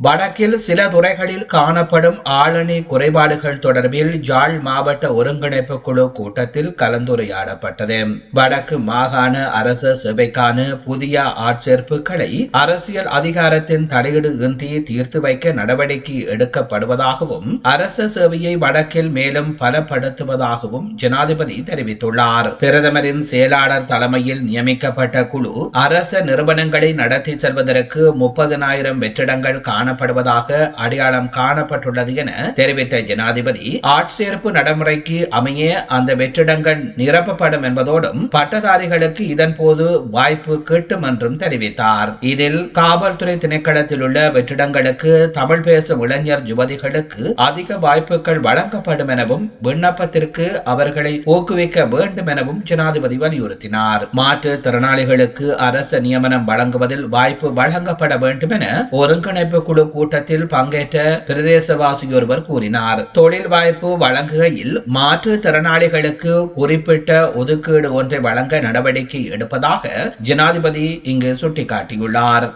வடக்கில் சில துறைகளில் காணப்படும் ஆளணி குறைபாடுகள் தொடர்பில் ஜாழ் மாவட்ட ஒருங்கிணைப்பு குழு கூட்டத்தில் கலந்துரையாடப்பட்டது. வடக்கு மாகாண அரச சபைக்கான புதிய ஆட்சேர்ப்புகளை அரசியல் அதிகாரத்தின் தலையீடு இன்றி தீர்த்து வைக்க நடவடிக்கை எடுக்கப்படுவதாகவும் அரச சேவையை வடக்கில் மேலும் பலப்படுத்துவதாகவும் ஜனாதிபதி தெரிவித்துள்ளார். பிரதமரின் செயலாளர் தலைமையில் நியமிக்கப்பட்ட குழு அரச நிறுவனங்களை நடத்தி செல்வதற்கு முப்பதனாயிரம் வெற்றிடங்கள் காண காணப்படுவதாக அடையாளம் காணப்பட்டுள்ளது என தெரிவித்த ஜனாதிபதி ஆட்சேர்ப்பு நடைமுறைக்கு அமைய அந்த வெற்றிடங்கள் நிரப்பப்படும் என்பதோடும் பட்டதாரிகளுக்கு இதன் போது வாய்ப்பு கிட்டும் என்றும் தெரிவித்தார். இதில் காவல்துறை திணைக்களத்தில் உள்ள வெற்றிடங்களுக்கு தமிழ் பேசும் இளைஞர் யுவதிகளுக்கு அதிக வாய்ப்புகள் வழங்கப்படும் எனவும் விண்ணப்பத்திற்கு அவர்களை ஊக்குவிக்க வேண்டும் எனவும் ஜனாதிபதி வலியுறுத்தினார். மாற்று திறனாளிகளுக்கு அரசு நியமனம் வழங்குவதில் வாய்ப்பு வழங்கப்பட வேண்டும் என ஒருங்கிணைப்பு குழு கூட்டத்தில் பங்கேற்ற பிரதேசவாசி ஒருவர் கூறினார். தொழில் வாய்ப்பு வழங்குகையில் மாற்றுத்திறனாளிகளுக்கு குறிப்பிட்ட ஒதுக்கீடு ஒன்றை வழங்க நடவடிக்கை எடுப்பதாக ஜனாதிபதி இங்கு சுட்டிக்காட்டியுள்ளார்.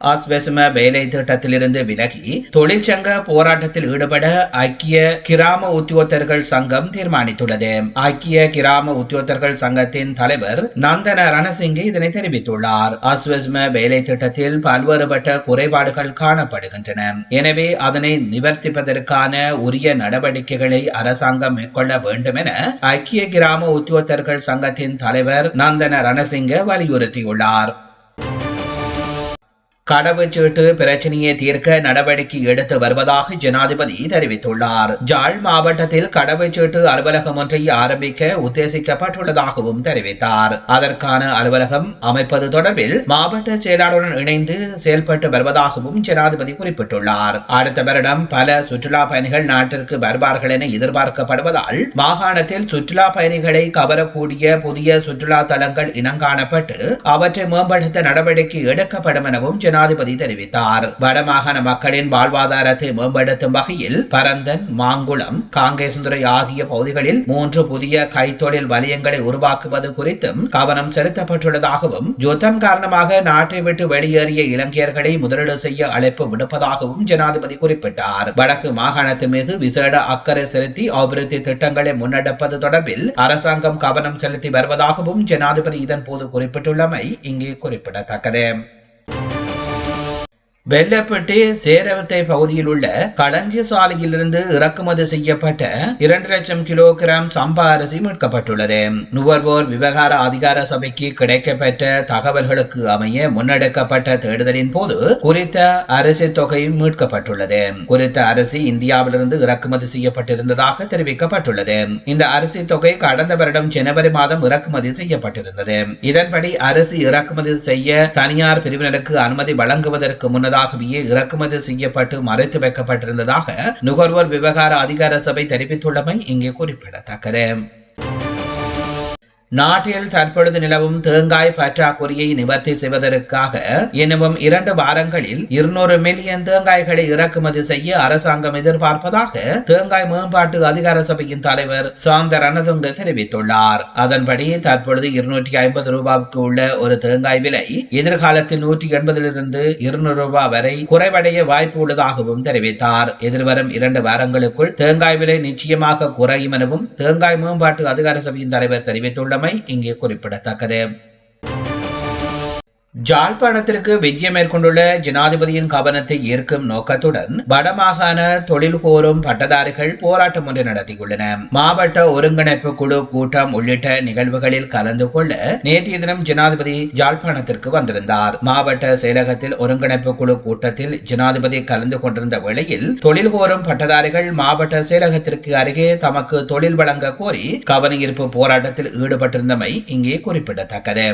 ஆஸ்வெசும வேலை திட்டத்திலிருந்து விலகி தொழிற்சங்க போராட்டத்தில் ஈடுபட ஐக்கிய கிராம உத்தியோகத்தர்கள் சங்கம் தீர்மானித்துள்ளது. ஐக்கிய கிராம உத்தியோகத்தர்கள் சங்கத்தின் தலைவர் நந்தன ரணசிங்கே இதனை தெரிவித்துள்ளார். ஆஸ்வெஸ்ம வேலை திட்டத்தில் பல்வேறுபட்ட குறைபாடுகள் காணப்படுகின்றன. எனவே அதனை நிவர்த்திப்பதற்கான உரிய நடவடிக்கைகளை அரசாங்கம் மேற்கொள்ள வேண்டும் என ஐக்கிய கிராம உத்தியோகத்தர்கள் சங்கத்தின் தலைவர் நந்தன ரணசிங்க வலியுறுத்தியுள்ளார். கடவுச்சீட்டு பிரச்சனையை தீர்க்க நடவடிக்கை எடுத்து வருவதாக ஜனாதிபதி தெரிவித்துள்ளார். ஜாழ் மாவட்டத்தில் கடவுச்சீட்டு அலுவலகம் ஒன்றை ஆரம்பிக்க உத்தேசிக்கப்பட்டுள்ளதாகவும் தெரிவித்தார். அதற்கான அலுவலகம் அமைப்பது தொடர்பில் மாவட்ட செயலாளருடன் இணைந்து செயல்பட்டு வருவதாகவும் ஜனாதிபதி குறிப்பிட்டுள்ளார். அடுத்த வருடம் பல சுற்றுலா பயணிகள் நாட்டிற்கு வருவார்கள் என எதிர்பார்க்கப்படுவதால் மாகாணத்தில் சுற்றுலா பயணிகளை கவரக்கூடிய புதிய சுற்றுலா தலங்கள் இனங்காணப்பட்டு அவற்றை மேம்படுத்த நடவடிக்கை எடுக்கப்படும் எனவும் ஜனாதிபதி தெரிவித்தார். வடமாகாண மக்களின் வாழ்வாதாரத்தை மேம்படுத்தும் வகையில் பரந்தன் மாங்குளம் காங்கேசந்துறை ஆகிய பகுதிகளில் மூன்று புதிய கைத்தொழில் வலயங்களை உருவாக்குவது குறித்தும் கவனம் செலுத்தப்பட்டுள்ளதாகவும் யுத்தம் காரணமாக நாட்டை விட்டு வெளியேறிய இலங்கையர்களை முதலீடு செய்ய அழைப்பு விடுப்பதாகவும் ஜனாதிபதி குறிப்பிட்டார். வடக்கு மாகாணத்து மீது விசேட அக்கறை செலுத்தி அபிவிருத்தி திட்டங்களை முன்னெடுப்பது தொடர்பில் அரசாங்கம் கவனம் செலுத்தி வருவதாகவும் ஜனாதிபதி இதன் போது குறிப்பிட்டுள்ளமை இங்கே குறிப்பிடத்தக்கது. வெள்ளப்பட்டு சேரவத்தை பகுதியில் உள்ள களஞ்சிய சாலையிலிருந்து இறக்குமதி செய்யப்பட்ட இரண்டு லட்சம் கிலோகிராம் சம்பா அரிசி மீட்கப்பட்டுள்ளது. நுகர்வோர் விவகார அதிகார சபைக்கு கிடைக்கப்பெற்ற தகவல்களுக்கு அமைய முன்னெடுக்கப்பட்ட தேடுதலின் போது குறித்த அரிசி தொகை மீட்கப்பட்டுள்ளது. குறித்த அரிசி இந்தியாவிலிருந்து இறக்குமதி செய்யப்பட்டிருந்ததாக தெரிவிக்கப்பட்டுள்ளது. இந்த அரிசி தொகை கடந்த வருடம் ஜனவரி மாதம் இறக்குமதி செய்யப்பட்டிருந்தது. இதன்படி அரிசி இறக்குமதி செய்ய தனியார் பிரிவினருக்கு அனுமதி வழங்குவதற்கு முன்னதாக முன்னதாகவே இறக்குமதி செய்யப்பட்டு மறைத்து வைக்கப்பட்டிருந்ததாக நுகர்வோர் விவகார அதிகார சபை தெரிவித்துள்ளமை இங்கே குறிப்பிடத்தக்கது. நாட்டில் தற்பொழுது நிலவும் தேங்காய் பற்றாக்குறையை நிவர்த்தி செய்வதற்காக இன்னமும் இரண்டு வாரங்களில் இருநூறு மில்லியன் தேங்காய்களை இறக்குமதி செய்ய அரசாங்கம் எதிர்பார்ப்பதாக தேங்காய் மேம்பாட்டு அதிகார சபையின் தலைவர் சாந்த ரணதுங்க தெரிவித்துள்ளார். அதன்படி தற்பொழுது இருநூற்றி ஐம்பது ரூபாய்க்கு உள்ள ஒரு தேங்காய் விலை எதிர்காலத்தில் நூற்றி எண்பதிலிருந்து இருநூறு ரூபாய் வரை குறைவடைய வாய்ப்பு உள்ளதாகவும் தெரிவித்தார். எதிர்வரும் இரண்டு வாரங்களுக்குள் தேங்காய் விலை நிச்சயமாக குறையும் எனவும் தேங்காய் மேம்பாட்டு அதிகார சபையின் தலைவர் தெரிவித்துள்ளார் உள்ளமை இங்கே குறிப்பிடத்தக்கது. ஜாழ்ப்பாணத்திற்கு விஜயம் மேற்கொண்டுள்ள ஜனாதிபதியின் கவனத்தை ஈர்க்கும் நோக்கத்துடன் வடமாகாண தொழில் கோரும் பட்டதாரிகள் போராட்டம் ஒன்று நடத்தியுள்ளன. மாவட்ட ஒருங்கிணைப்பு குழு கூட்டம் உள்ளிட்ட நிகழ்வுகளில் கலந்து கொள்ள நேற்றைய தினம் ஜனாதிபதி ஜாழ்ப்பாணத்திற்கு வந்திருந்தார். மாவட்ட செயலகத்தில் ஒருங்கிணைப்பு குழு கூட்டத்தில் ஜனாதிபதி கலந்து கொண்டிருந்த வேளையில் தொழில் கோரும் பட்டதாரிகள் மாவட்ட செயலகத்திற்கு அருகே தமக்கு தொழில் வழங்க கோரி கவன ஈர்ப்பு போராட்டத்தில் ஈடுபட்டிருந்தமை இங்கே குறிப்பிடத்தக்கது.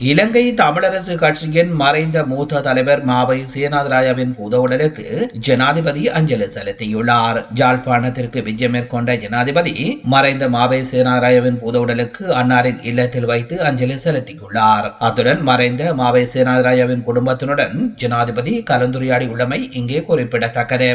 இலங்கை தமிழரசு கட்சியின் மறைந்த மூத்த தலைவர் மாவை சேனாதராயாவின் பூதவுடலுக்கு ஜனாதிபதி அஞ்சலி செலுத்தியுள்ளார். யாழ்ப்பாணத்திற்கு விஜயம் மேற்கொண்ட ஜனாதிபதி மறைந்த மாவை சேனாதராயாவின் பூதவுடலுக்கு அன்னாரின் இல்லத்தில் வைத்து அஞ்சலி செலுத்தியுள்ளார். அத்துடன் மறைந்த மாவை சேனாதராயாவின் குடும்பத்தினுடன் ஜனாதிபதி கலந்துரையாடியுள்ளமை இங்கே குறிப்பிடத்தக்கது.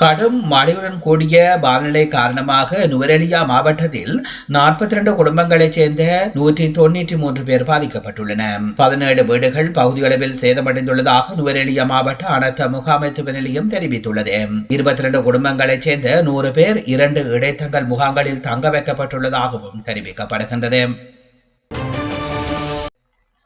கடும் மழையுடன் கூடிய வானிலை காரணமாக நுவரெலியா மாவட்டத்தில் நாற்பத்தி ரெண்டு குடும்பங்களைச் சேர்ந்த நூற்றி தொன்னூற்றி மூன்று பேர் பாதிக்கப்பட்டுள்ளன. பதினேழு வீடுகள் பகுதியளவில் சேதமடைந்துள்ளதாக நுவரெலியா மாவட்ட அனர்த்த முகாமைத்துவ நிலையம் தெரிவித்துள்ளது. இருபத்தி ரெண்டு குடும்பங்களைச் சேர்ந்த நூறு பேர் இரண்டு இடைத்தங்கல் முகாம்களில் தங்க வைக்கப்பட்டுள்ளதாகவும் தெரிவிக்கப்படுகின்றது.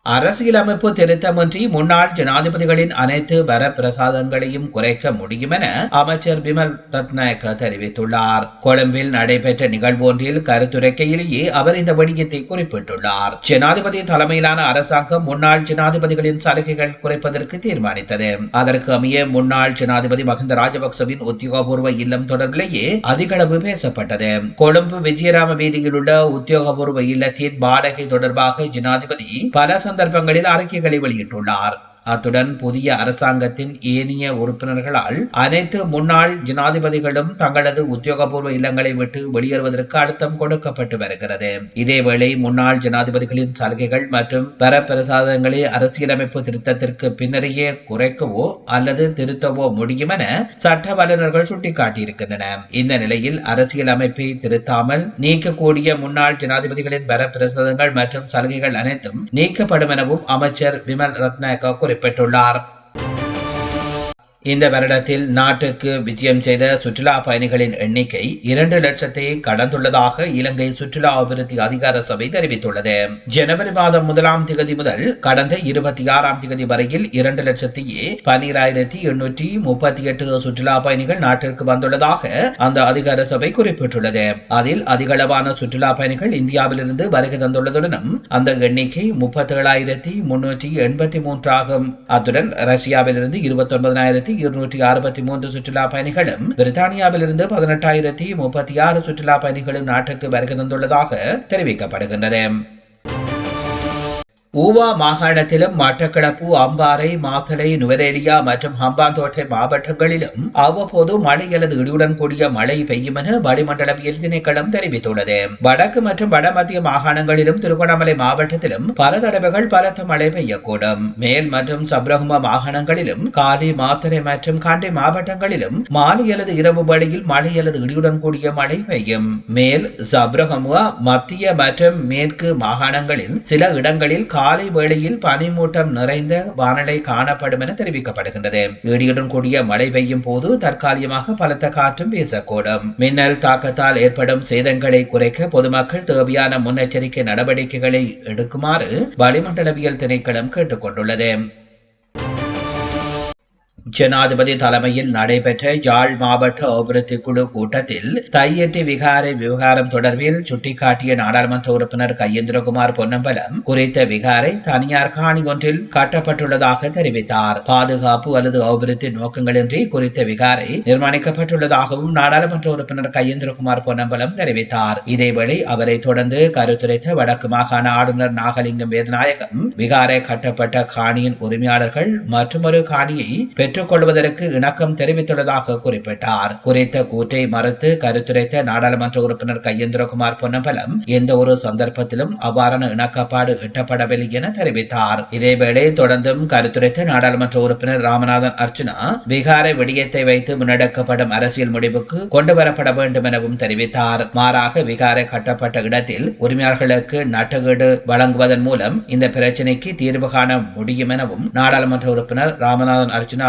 அரசியலமைப்பு திருத்தமின்றி முன்னாள் ஜனாதிபதிகளின் அனைத்து வரப்பிரசாதங்களையும் குறைக்க முடியும் என அமைச்சர் பிமல் ரத்நாயக்க தெரிவித்துள்ளார். கொழும்பில் நடைபெற்ற நிகழ்வு ஒன்றில் கருத்துரைக்கையிலேயே அவர் இந்த விடயத்தை குறிப்பிட்டுள்ளார். ஜனாதிபதி தலைமையிலான அரசாங்கம் முன்னாள் ஜனாதிபதிகளின் சலுகைகள் குறைப்பதற்கு தீர்மானித்தது. அதற்கு அமைய முன்னாள் ஜனாதிபதி மகிந்த ராஜபக்சவின் உத்தியோகபூர்வ இல்லம் தொடர்பிலேயே அதிகளவு பேசப்பட்டது. கொழும்பு விஜயராம வீதியில் உள்ள உத்தியோகபூர்வ இல்லத்தின் வாடகை தொடர்பாக ஜனாதிபதி பல சந்தர்ப்பங்களில் அறிக்கைகளை வெளியிட்டுள்ளார். அத்துடன் புதிய அரசாங்கத்தின் ஏனைய உறுப்பினர்களால் அனைத்து முன்னாள் ஜனாதிபதிகளும் தங்களது உத்தியோகபூர்வ இல்லங்களை விட்டு வெளியேறுவதற்கு அழுத்தம் கொடுக்கப்பட்டு வருகிறது. இதேவேளை முன்னாள் ஜனாதிபதிகளின் சலுகைகள் மற்றும் வரப்பிரசாதங்களை அரசியலமைப்பு திருத்தத்திற்கு பின்னரையே குறைக்கவோ அல்லது திருத்தவோ முடியும் என சட்ட வல்லுநர்கள் சுட்டிக்காட்டியிருக்கின்றன. இந்த நிலையில் அரசியல் அமைப்பை திருத்தாமல் நீக்கக்கூடிய முன்னாள் ஜனாதிபதிகளின் வரப்பிரசாதங்கள் மற்றும் சலுகைகள் அனைத்தும் நீக்கப்படும் எனவும் அமைச்சர் விமல் ரத்னாக்கா குறிப்பிட்டுள்ளார் இந்த வருடத்தில் நாட்டுக்கு விஜயம் செய்த சுற்றுலா பயணிகளின் எண்ணிக்கை இரண்டு லட்சத்தை கடந்துள்ளதாக இலங்கை சுற்றுலா அபிவிருத்தி அதிகார சபை தெரிவித்துள்ளது. ஜனவரி மாதம் முதலாம் திகதி முதல் கடந்த இருபத்தி ஆறாம் திகதி வரையில் இரண்டு லட்சத்தி பனிராயிரத்தி எண்ணூற்றி முப்பத்தி எட்டு சுற்றுலா பயணிகள் நாட்டிற்கு வந்துள்ளதாக அந்த அதிகார சபை குறிப்பிட்டுள்ளது. அதில் அதிகளவான சுற்றுலா பயணிகள் இந்தியாவிலிருந்து வருகை தந்துள்ளதுடனும் அந்த எண்ணிக்கை முப்பத்தி ஏழாயிரத்தி முன்னூற்றி எண்பத்தி மூன்றாகும். அத்துடன் ரஷ்யாவிலிருந்து இருபத்தி ஒன்பதாயிரத்தி இருநூற்றி அறுபத்தி மூன்று சுற்றுலா பயணிகளும் பிரித்தானியாவிலிருந்து பதினெட்டாயிரத்தி முப்பத்தி ஆறு சுற்றுலா பயணிகளும் நாட்டுக்கு வருகை தந்துள்ளதாக தெரிவிக்கப்படுகின்றது. ஊவா மாகாணத்திலும் மட்டக்களப்பு அம்பாறை மாத்தளை நுவரேலியா மற்றும் ஹம்பாந்தோட்டை மாவட்டங்களிலும் அவ்வப்போது மழை அல்லது இடியுடன் கூடிய மழை பெய்யும் என வளிமண்டலவியல் திணைக்களம் தெரிவித்துள்ளது. வடக்கு மற்றும் வடமத்திய மாகாணங்களிலும் திருகோணமலை மாவட்டத்திலும் பல தடவைகள் பலத்த மழை பெய்யக்கூடும். மேல் மற்றும் சப்ரகும மாகாணங்களிலும் காலி மாத்தளை மற்றும் காண்டி மாவட்டங்களிலும் மாலை அல்லது இரவு வழியில் மழை அல்லது இடியுடன் கூடிய மழை பெய்யும். மேல் சப்ரகமுவா மத்திய மற்றும் மேற்கு மாகாணங்களில் சில இடங்களில் காலை வேளையில் பனிமூட்டம் நிறைந்த வானிலை காணப்படும் என தெரிவிக்கப்படுகின்றது. இடியுடன் கூடிய மழை பெய்யும் போது தற்காலிகமாக பலத்த காற்றும் வீசக்கூடும். மின்னல் தாக்கத்தால் ஏற்படும் சேதங்களை குறைக்க பொதுமக்கள் தேவையான முன்னெச்சரிக்கை நடவடிக்கைகளை எடுக்குமாறு வளிமண்டலவியல் திணைக்களம் கேட்டுக்கொண்டுள்ளது. ஜனாதிபதி தலைமையில் நடைபெற்ற யாழ் மாவட்ட அபிவிருத்தி குழு கூட்டத்தில் தையட்டி விகார விவகாரம் தொடர்பில் சுட்டிக்காட்டிய நாடாளுமன்ற உறுப்பினர் கையேந்திரகுமார் பொன்னம்பலம் குறித்த விகாரை தனியார் காணி ஒன்றில் கட்டப்பட்டுள்ளதாக தெரிவித்தார். பாதுகாப்பு அல்லது அபிவிருத்தி நோக்கங்களின்றி குறித்த விகாரை நிர்மாணிக்கப்பட்டுள்ளதாகவும் நாடாளுமன்ற உறுப்பினர் கையேந்திரகுமார் பொன்னம்பலம் தெரிவித்தார். இதேவேளை அவரை தொடர்ந்து கருத்துரைத்த வடக்கு மாகாண ஆளுநர் நாகலிங்கம் வேதநாயகம் விகாரை கட்டப்பட்ட காணியின் உரிமையாளர்கள் மற்றொரு காணியை பெற்று கொள்வதற்கு இணக்கம் தெரிவித்துள்ளதாக குறிப்பிட்டார். குறித்த கூற்றை மறுத்து கருத்துரைத்த நாடாளுமன்ற உறுப்பினர் கையேந்திரகுமார் பொன்னம்பலம் எந்த ஒரு சந்தர்ப்பத்திலும் அவ்வாறான இணக்கப்பாடு எட்டப்படவில்லை என தெரிவித்தார். இதேவேளை தொடர்ந்தும் கருத்துரைத்த நாடாளுமன்ற உறுப்பினர் ராமநாதன் அர்ச்சுனா விகார விடயத்தை வைத்து முன்னெடுக்கப்படும் அரசியல் முடிவுக்கு கொண்டு வரப்பட வேண்டும் எனவும் தெரிவித்தார். மாறாக விகாரை கட்டப்பட்ட இடத்தில் உரிமையாளர்களுக்கு நட்டகீடு வழங்குவதன் மூலம் இந்த பிரச்சினைக்கு தீர்வு காண முடியும் எனவும் நாடாளுமன்ற உறுப்பினர் ராமநாதன் அர்ச்சுனா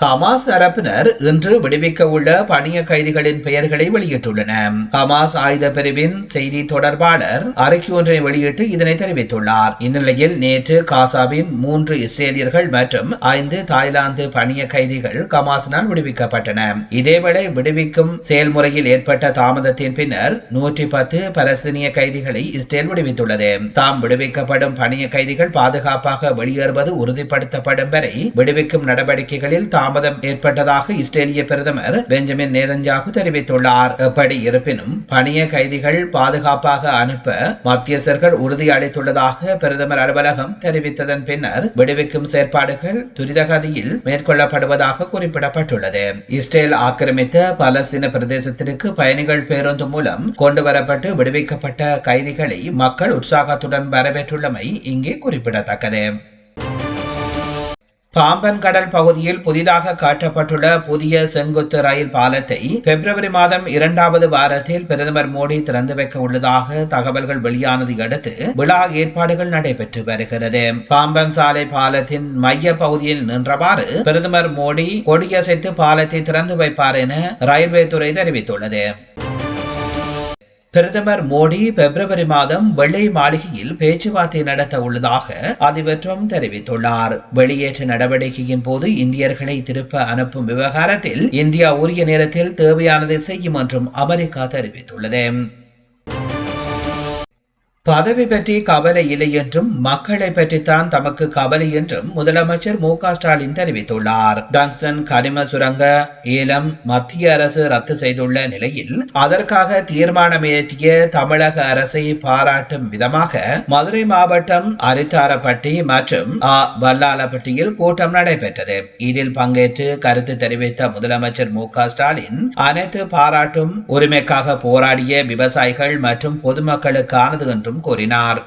ஹமாஸ் தரப்பினர் இன்று விடுவிக்க உள்ள பணிய கைதிகளின் பெயர்களை வெளியிட்டுள்ளன. ஹமாஸ் ஆயுத பிரிவின் செய்தி தொடர்பாளர் அறிக்கை ஒன்றை வெளியிட்டு இதனை தெரிவித்துள்ளார். இந்நிலையில் நேற்று காசாவின் மூன்று இஸ்ரேலியர்கள் மற்றும் ஐந்து தாய்லாந்து பணிய கைதிகள் ஹமாஸினால் விடுவிக்கப்பட்டன. இதேவேளை விடுவிக்கும் செயல்முறையில் ஏற்பட்ட தாமதத்தின் பின்னர் நூற்றி பத்து பலஸ்தீனிய கைதிகளை இஸ்ரேல் விடுவித்துள்ளது. தாம் விடுவிக்கப்படும் பணிய கைதிகள் பாதுகாப்பாக வெளியேறுவது உறுதிப்படுத்தப்படும் வரை விடுவிக்கும் நடவடிக்கைகளில் தாம் தாமதம் ஏற்பட்டதாக இஸ்ரேலிய பிரதமர் பெஞ்சமின் நேதன்யாகு தெரிவித்துள்ளார். எப்படி இருப்பினும் பணிய கைதிகள் பாதுகாப்பாக அனுப்ப மத்தியஸ்தர்கள் உறுதி அளித்துள்ளதாக பிரதமர் அலுவலகம் தெரிவித்ததன் பின்னர் விடுவிக்கும் செயற்பாடுகள் துரிதகதியில் மேற்கொள்ளப்படுவதாக குறிப்பிடப்பட்டுள்ளது. இஸ்ரேல் ஆக்கிரமித்த பலஸ்தீன பிரதேசத்திற்கு பயணிகள் பேருந்து மூலம் கொண்டுவரப்பட்டு விடுவிக்கப்பட்ட கைதிகளை மக்கள் உற்சாகத்துடன் வரவேற்றுள்ளமை இங்கே குறிப்பிடத்தக்கது. பாம்பன் கடல் பகுதியில் புதிதாக காட்டப்பட்டுள்ள புதிய செங்குத்து ரயில் பாலத்தை பிப்ரவரி மாதம் இரண்டாவது வாரத்தில் பிரதமர் மோடி திறந்து வைக்க உள்ளதாக தகவல்கள் வெளியானதை அடுத்து விழா ஏற்பாடுகள் நடைபெற்று வருகிறது. பாம்பன் சாலை பாலத்தின் மைய பகுதியில் நின்றவாறு பிரதமர் மோடி கொடியசைத்து பாலத்தை திறந்து வைப்பார் என ரயில்வே துறை தெரிவித்துள்ளது. பிரதமர் மோடி பிப்ரவரி மாதம் வெள்ளை மாளிகையில் பேச்சுவார்த்தை நடத்த உள்ளதாக அதிபர் ட்ரம்ப் தெரிவித்துள்ளார். வெளியேற்ற நடவடிக்கையின் போது இந்தியர்களை திருப்ப அனுப்பும் விவகாரத்தில் இந்தியா உரிய நேரத்தில் தேவையானதை செய்யும் என்றும் அமெரிக்கா தெரிவித்துள்ளது. பதவி பற்றி கவலை இல்லை என்றும் மக்களை பற்றித்தான் தமக்கு கவலை என்றும் முதலமைச்சர் மு க ஸ்டாலின் தெரிவித்துள்ளார். டங்ஸ்டன் கனிம சுரங்க ஏலம் மத்திய அரசு ரத்து செய்துள்ள நிலையில் அதற்காக தீர்மானம் இயற்றிய தமிழக அரசை பாராட்டும் விதமாக மதுரை மாவட்டம் அரித்தாரப்பட்டி மற்றும் அ. வல்லாலப்பட்டியில் கூட்டம் நடைபெற்றது. இதில் பங்கேற்று கருத்து தெரிவித்த முதலமைச்சர் மு க ஸ்டாலின் அனைத்து பாராட்டும் உரிமைக்காக போராடிய விவசாயிகள் மற்றும் பொதுமக்களுக்கானது என்றும் என்றும் கூறினார்.